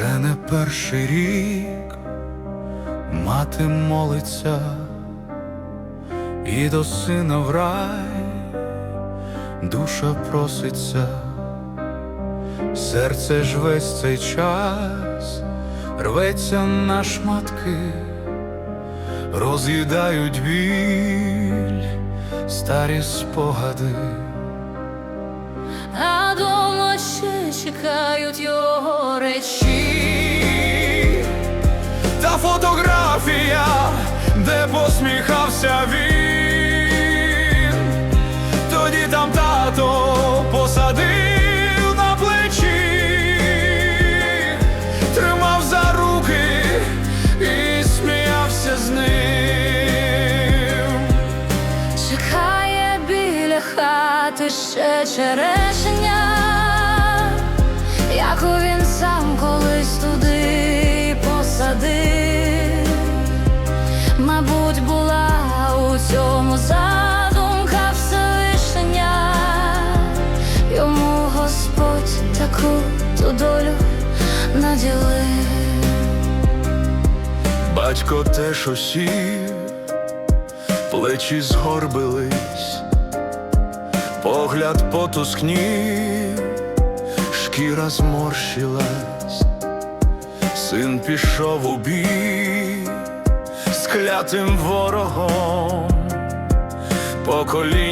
Вже не перший рік мати молиться і до сина в рай душа проситься, серце ж весь цей час рветься на шматки, роз'їдають біль, старі спогади. А дома ще чекають його речі. Фотографія, де посміхався він, тоді там тато посадив на плечі, тримав за руки і сміявся з ним. Чекає біля хати ще черешня, Мабуть, була у цьому задумка Всевишня, йому Господь таку ту долю наділив. Батько теж осів, плечі згорбились, погляд потускнів, шкіра зморщилась, син пішов у бій клятим ворогом, поколінням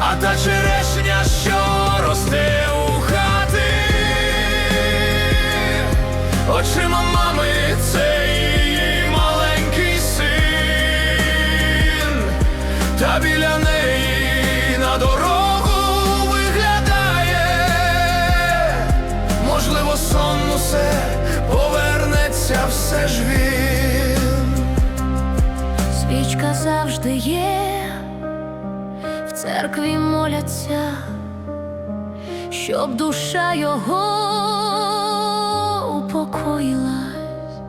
А та черешня, що росте у хати, очима мами це маленький син, та біля неї на дорогу виглядає, можливо, сон Свічка завжди є, в церкві моляться, щоб душа його упокоїлась.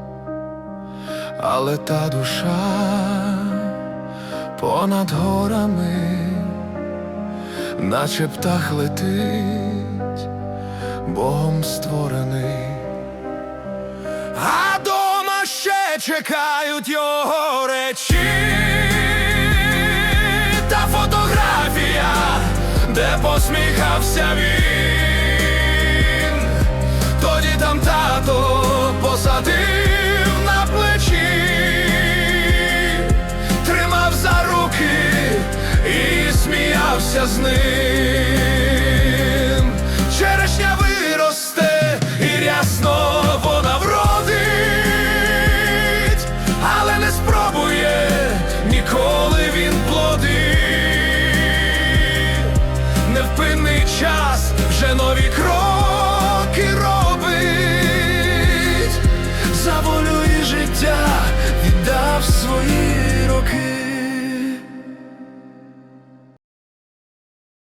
Але та душа понад горами, наче птах летить, Богом створений. Чекають його речі та фотографія, де посміхався він. Тоді там тато посадив на плечі, тримав за руки і сміявся з ним. невпинний час, вже нові кроки.